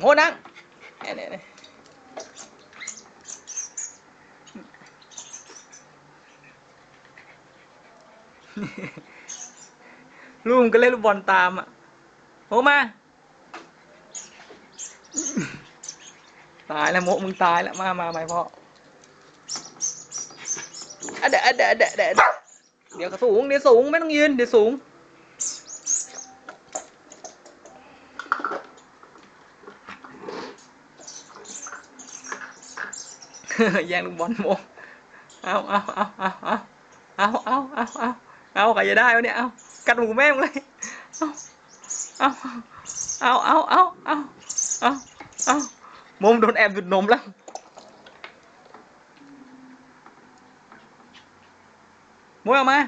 โง่นั่งเนี่ยเนี่ยเนี่ยลูกมันก็เล่นลูกบอลตามอะโมมาตายแล้วโมมึงตายแล้วมามาไหมพ่ออะเดะอะเดะเดะเดะเดเดี๋ยวสูงเดี๋ยวสูงไม่ต้องยืนเดี๋ยวสูง แย่งลูกบอลโมเอาเอาเอาเอาเอาเอาเอาเอาเอาเอาใครจะได้วะเนี่ยเอากัดหมูแม่งเลยเอาเอาเอาเอาเอาเอาเอาโมมโดนแอบดูดนมแล้วมวยออกมา